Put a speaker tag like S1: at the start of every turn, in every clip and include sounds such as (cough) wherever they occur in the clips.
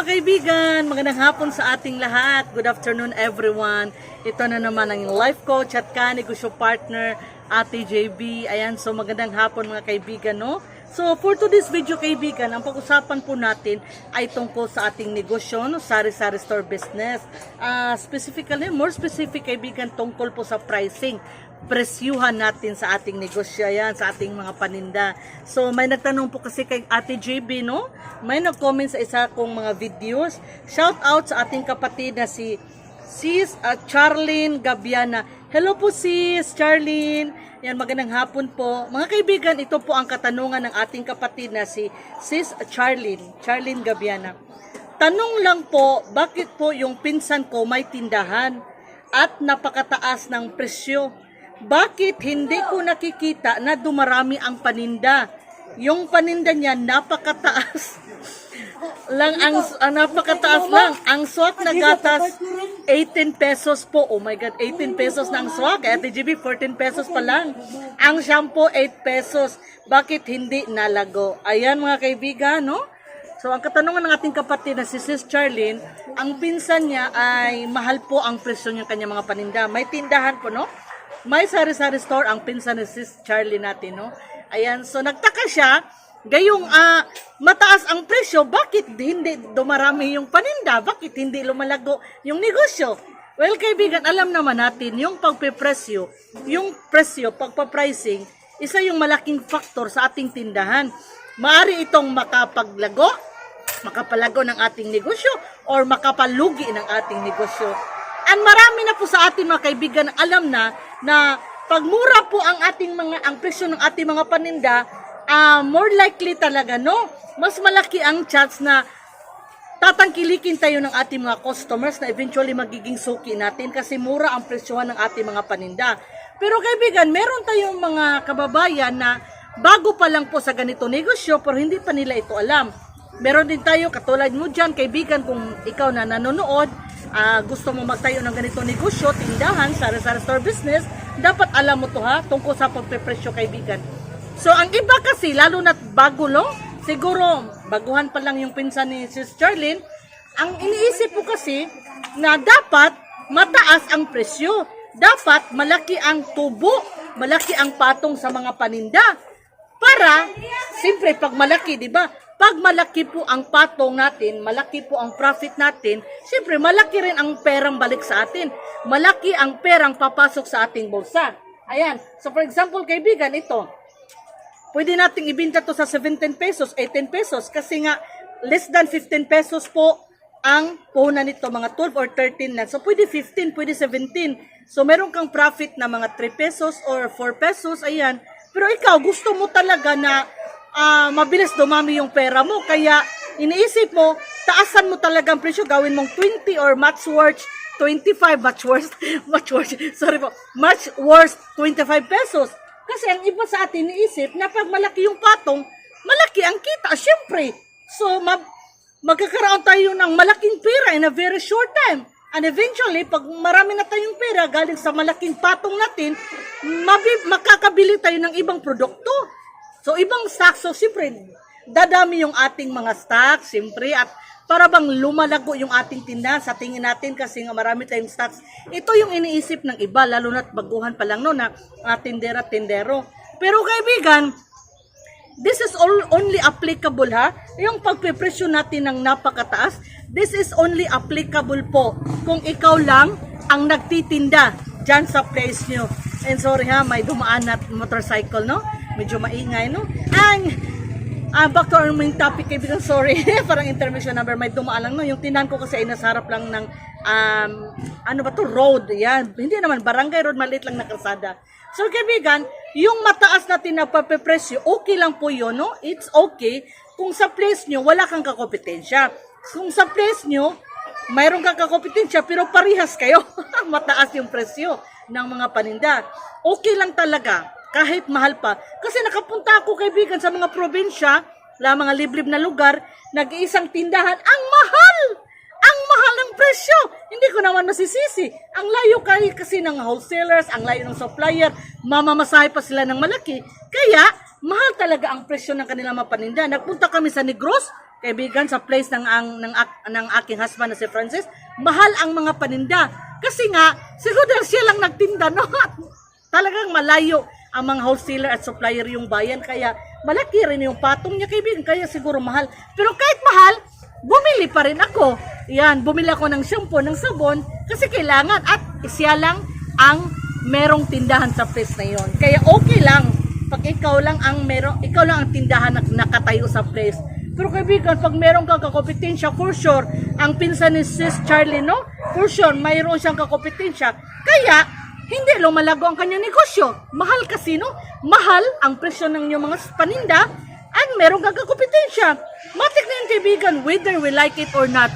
S1: mga kaibigan, magandang hapon sa ating lahat. Good afternoon everyone. Ito na naman ang life coach at kanegosyo partner, Ate JB. Ayan, so magandang hapon mga kaibigan, no? So for today's video kaibigan, ang pag-usapan po natin ay tungkol sa ating negosyo, no? Sari-sari store business. Ah, specifically, more specific kaibigan tungkol po sa pricing presyuhan natin sa ating negosyo yan, sa ating mga paninda. So, may nagtanong po kasi kay Ate JB, no? May nag-comment sa isa kong mga videos. Shout out sa ating kapatid na si Sis uh, Charlene Gabiana. Hello po sis, Charlene. Yan, magandang hapon po. Mga kaibigan, ito po ang katanungan ng ating kapatid na si Sis Charlene, Charlene Gabiana. Tanong lang po, bakit po yung pinsan ko may tindahan at napakataas ng presyo? Bakit hindi ko nakikita na dumarami ang paninda? Yung paninda niya napakataas. (laughs) lang ang ah, napakataas lang. Ang swak na gatas 18 pesos po. Oh my god, 18 pesos na ang swak. Ate GB 14 pesos pa lang. Ang shampoo 8 pesos. Bakit hindi nalago? Ayan mga kaibigan, no? So, ang katanungan ng ating kapatid na si Sis Charlene, ang pinsan niya ay mahal po ang presyo ng kanyang mga paninda. May tindahan po, no? May sari-sari store ang pinsan ni Sis Charlie natin, no? Ayan, so nagtaka siya, gayong ah, mataas ang presyo, bakit hindi dumarami yung paninda? Bakit hindi lumalago yung negosyo? Well, kaibigan, alam naman natin, yung pagpipresyo, yung presyo, pagpa-pricing, isa yung malaking faktor sa ating tindahan. Maari itong makapaglago, makapalago ng ating negosyo, or makapalugi ng ating negosyo. And marami na po sa ating mga kaibigan alam na na pag mura po ang ating mga ang presyo ng ating mga paninda, ah, more likely talaga no, mas malaki ang chance na tatangkilikin tayo ng ating mga customers na eventually magiging suki natin kasi mura ang presyohan ng ating mga paninda. Pero kaibigan, meron tayong mga kababayan na bago pa lang po sa ganito negosyo pero hindi pa nila ito alam. Meron din tayo katulad mo dyan, kaibigan, kung ikaw na nanonood, ah, gusto mo magtayo ng ganito negosyo, tindahan, sari-sari store business, dapat alam mo to ha, tungkol sa pagpepresyo kaibigan. So, ang iba kasi, lalo na bago no, siguro, baguhan pa lang yung pinsan ni Sis Charlene, ang iniisip ko kasi, na dapat mataas ang presyo. Dapat malaki ang tubo, malaki ang patong sa mga paninda. Para, siyempre, pag malaki, di ba? Pag malaki po ang patong natin, malaki po ang profit natin, siyempre, malaki rin ang perang balik sa atin. Malaki ang perang papasok sa ating bulsa. Ayan. So, for example, kaibigan, ito. Pwede nating ibinta to sa 17 pesos, 18 pesos, kasi nga, less than 15 pesos po ang puhunan nito, mga 12 or 13 lang. So, pwede 15, pwede 17. So, meron kang profit na mga 3 pesos or 4 pesos, ayan. Pero ikaw, gusto mo talaga na ah, mabilis dumami yung pera mo. Kaya, iniisip mo, taasan mo talaga ang presyo, gawin mong 20 or much worth 25, much worse, (laughs) much worse, sorry po, much worse 25 pesos. Kasi ang iba sa atin iniisip na pag malaki yung patong, malaki ang kita, syempre. So, ma- magkakaroon tayo ng malaking pera in a very short time. And eventually, pag marami na tayong pera galing sa malaking patong natin, mabi- makakabili tayo ng ibang produkto. So, ibang stocks. So, siyempre, dadami yung ating mga stocks, siyempre, at para bang lumalago yung ating tindahan sa tingin natin kasi nga marami tayong stocks. Ito yung iniisip ng iba, lalo na't baguhan pa lang no, na uh, tindera tindero. Pero kaibigan, this is all, only applicable ha, yung pagpipresyo natin ng napakataas, this is only applicable po kung ikaw lang ang nagtitinda dyan sa place nyo. And sorry ha, may dumaan na motorcycle, no? Medyo maingay, no? Ang, ah, back to our main topic, kaibigan, sorry. (laughs) Parang intermission number, may dumaan lang, no? Yung tindahan ko kasi ay nasa harap lang ng, um, ano ba to, road. Yan. Hindi naman, barangay road, maliit lang na kalsada. So, kaibigan, yung mataas na papepresyo, okay lang po yun, no? It's okay kung sa place nyo, wala kang kakompetensya. Kung sa place nyo, mayroon kang kakompetensya, pero parihas kayo. (laughs) mataas yung presyo ng mga paninda. Okay lang talaga, kahit mahal pa. Kasi nakapunta ako, kaibigan, sa mga probinsya, la mga liblib na lugar, nag-iisang tindahan, ang mahal! Ang mahal ng presyo! Hindi ko naman masisisi. Ang layo kay kasi ng wholesalers, ang layo ng supplier, mamamasahe pa sila ng malaki. Kaya, mahal talaga ang presyo ng kanilang mga paninda. Nagpunta kami sa Negros, kaibigan sa place ng ang ng, ak- ng aking husband na si Francis, mahal ang mga paninda. Kasi nga, siguro dahil siya lang nagtinda, no? (laughs) Talagang malayo ang mga wholesaler at supplier yung bayan. Kaya malaki rin yung patong niya, kaibigan. Kaya siguro mahal. Pero kahit mahal, bumili pa rin ako. Yan, bumili ako ng shampoo, ng sabon, kasi kailangan. At siya lang ang merong tindahan sa place na yon. Kaya okay lang pag ikaw lang ang merong, ikaw lang ang tindahan na nakatayo sa place. Pero kaibigan, pag meron kang kakompetensya, for sure, ang pinsan ni Sis Charlie, no? For sure, mayroon siyang kakompetensya. Kaya, hindi lumalago ang kanyang negosyo. Mahal kasi, no? Mahal ang presyo ng inyong mga paninda at meron kang kakompetensya. Matik na yung kaibigan, whether we like it or not.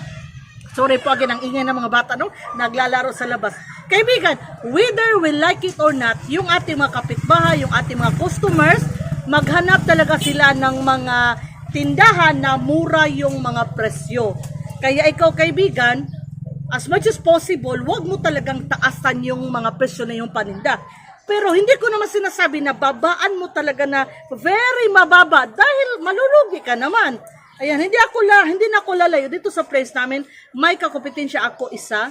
S1: Sorry po again, ang ingay ng mga bata, no? Naglalaro sa labas. Kaibigan, whether we like it or not, yung ating mga kapitbahay, yung ating mga customers, maghanap talaga sila ng mga tindahan na mura yung mga presyo. Kaya ikaw, kaibigan, as much as possible, wag mo talagang taasan yung mga presyo na yung paninda. Pero hindi ko naman sinasabi na babaan mo talaga na very mababa dahil malulugi ka naman. Ayan, hindi ako la, hindi na ako lalayo dito sa place namin. May kakompetensya ako isa.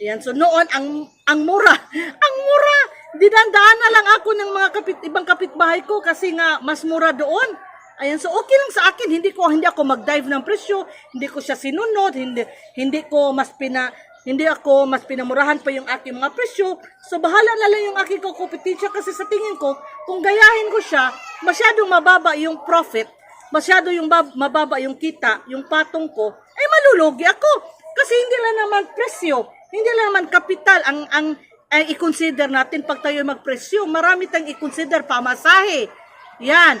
S1: Ayan, so noon ang ang mura, (laughs) ang mura. Dinandaan na lang ako ng mga kapit ibang kapitbahay ko kasi nga mas mura doon. Ayan, so okay lang sa akin, hindi ko hindi ako mag-dive ng presyo, hindi ko siya sinunod, hindi hindi ko mas pina hindi ako mas pinamurahan pa yung aking mga presyo. So bahala na lang yung aking kompetensya kasi sa tingin ko, kung gayahin ko siya, masyadong mababa yung profit, masyado yung bab- mababa yung kita, yung patong ko, ay malulugi ako. Kasi hindi lang naman presyo, hindi lang naman kapital ang ang ay i-consider natin pag tayo magpresyo. Marami tayong i-consider pamasahe. Yan.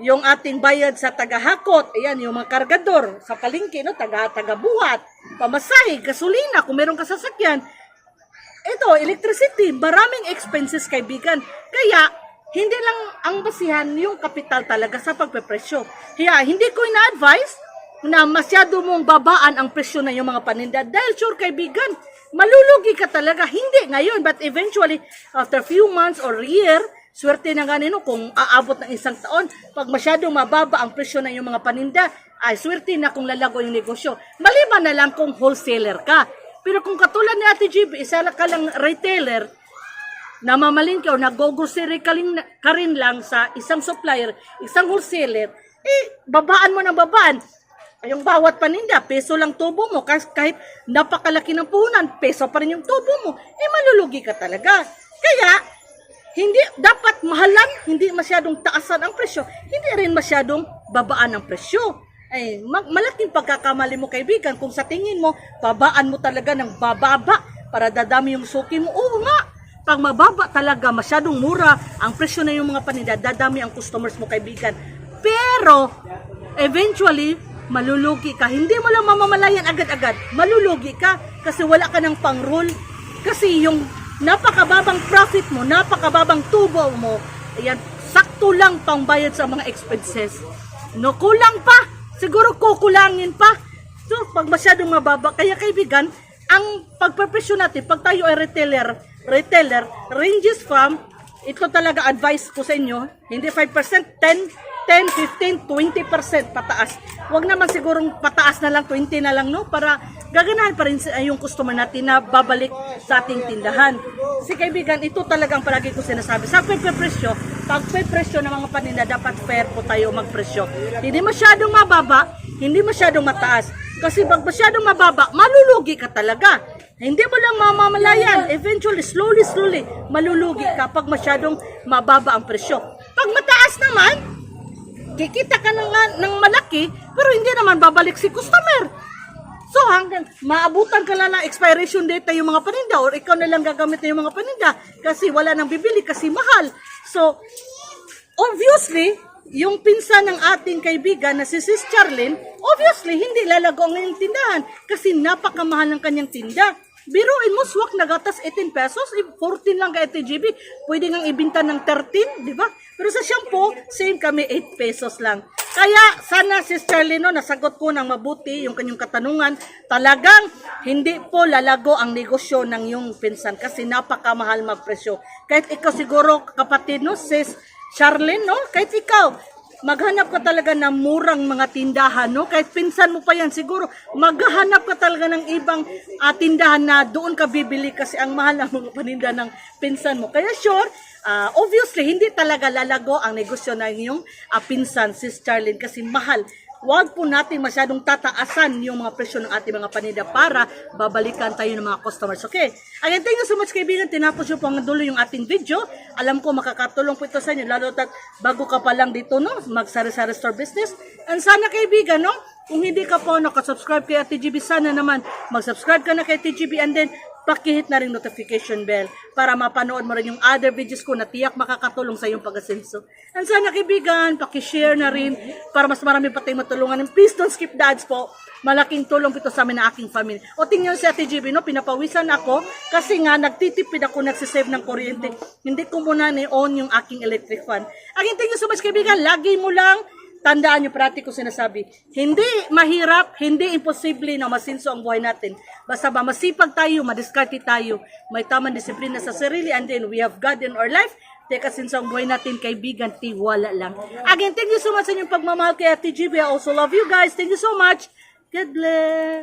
S1: Yung ating bayad sa tagahakot, ayan, yung mga kargador sa palengke, no, taga, taga-buhat, pamasahe, gasolina, kung meron ka sasakyan. Ito, electricity, maraming expenses, kaibigan. Kaya, hindi lang ang basihan yung kapital talaga sa pagpepresyo. Kaya, hindi ko ina-advise na masyado mong babaan ang presyo na yung mga paninda. Dahil sure, kaibigan, malulugi ka talaga. Hindi ngayon, but eventually, after few months or year, swerte na ganino kung aabot ng isang taon. Pag masyadong mababa ang presyo na yung mga paninda, ay swerte na kung lalago yung negosyo. Maliban na lang kung wholesaler ka. Pero kung katulad ni Ate GB, isa ka lang retailer, na mamalingke o nag-grocery ka, ka rin lang sa isang supplier, isang wholesaler, eh, babaan mo ng babaan. Yung bawat paninda, peso lang tubo mo. Kahit napakalaki ng puhunan, peso pa rin yung tubo mo. Eh, malulugi ka talaga. Kaya, hindi, dapat mahalan, hindi masyadong taasan ang presyo, hindi rin masyadong babaan ang presyo. Ay, ma- malaking pagkakamali mo kaibigan kung sa tingin mo, babaan mo talaga ng bababa para dadami yung suki mo. Oo nga, pag mababa talaga, masyadong mura ang presyo na yung mga paninda, dadami ang customers mo kaibigan. Pero, eventually, malulugi ka. Hindi mo lang mamamalayan agad-agad. Malulugi ka kasi wala ka ng pang-rule. Kasi yung napakababang profit mo, napakababang tubo mo, ayan, sakto lang pangbayad sa mga expenses. No, kulang pa. Siguro kukulangin pa. So, pag masyadong mababa, kaya kaibigan, ang pagpapresyo natin, pag tayo ay retailer, retailer, ranges from, ito talaga advice ko sa inyo, hindi 5%, 10, 10, 15, 20% pataas. Huwag naman sigurong pataas na lang, 20 na lang, no? Para gaganahan pa rin yung customer natin na babalik sa ating tindahan. Si kaibigan, ito talagang palagi ko sinasabi. Sa pagpepresyo, pagpepresyo ng mga paninda, dapat fair po tayo magpresyo. Hindi masyadong mababa, hindi masyadong mataas. Kasi pag masyadong mababa, malulugi ka talaga. Hindi mo lang mamamalayan. Eventually, slowly, slowly, malulugi ka pag masyadong mababa ang presyo. Pag mataas naman, kikita ka ng, ng malaki, pero hindi naman babalik si customer. So hanggang maabutan ka lang ng expiration date na yung mga paninda or ikaw na lang gagamit na yung mga paninda kasi wala nang bibili kasi mahal. So, obviously, yung pinsan ng ating kaibigan na si Sis Charlene, obviously, hindi lalago ang kanyang tindahan kasi napakamahal ng kanyang tinda. Biruin mo, swak na gatas 18 pesos, eh, 14 lang ka GB, pwede ngang ibinta ng 13, di ba? Pero sa shampoo, same kami, 8 pesos lang. Kaya, sana Sis Charlene, no, nasagot ko ng mabuti yung kanyang katanungan, talagang hindi po lalago ang negosyo ng yung pinsan kasi napakamahal magpresyo. Kahit ikaw siguro, kapatid, no, Sis Charlene, no, kahit ikaw, maghanap ka talaga ng murang mga tindahan, no? Kahit pinsan mo pa yan, siguro maghanap ka talaga ng ibang ah, tindahan na doon ka bibili kasi ang mahal ng mga paninda ng pinsan mo. Kaya sure, ah, obviously, hindi talaga lalago ang negosyo ng iyong ah, pinsan, Sis Charlene, kasi mahal. Huwag po natin masyadong tataasan yung mga presyo ng ating mga paninda para babalikan tayo ng mga customers. Okay? Again, thank you so much kaibigan. Tinapos nyo po ang dulo yung ating video. Alam ko makakatulong po ito sa inyo. Lalo tat bago ka pa lang dito, no? Magsari-sari store business. And sana kaibigan, no? Kung hindi ka po nakasubscribe kay TGB, sana naman mag-subscribe ka na kay TGB and then pakihit na rin notification bell para mapanood mo rin yung other videos ko na tiyak makakatulong sa iyong pag-asenso. And sana kaibigan, pakishare na rin para mas marami pa tayong matulungan. And please don't skip the ads po. Malaking tulong ito sa amin na aking family. O tingnan si Ate GB, no? pinapawisan ako kasi nga nagtitipid ako, nagsisave ng kuryente. Hindi ko muna ni-on yung aking electric fan. Again, thank you so much kaibigan. Lagi mo lang Tandaan niyo, parati ko sinasabi, hindi mahirap, hindi imposible na masinso ang buhay natin. Basta ba masipag tayo, madiskarte tayo, may tamang disiplina sa sarili, and then we have God in our life, Teka, since ang buhay natin, kaibigan, tiwala lang. Again, thank you so much sa inyong pagmamahal kay Ate GB. I also love you guys. Thank you so much. God bless.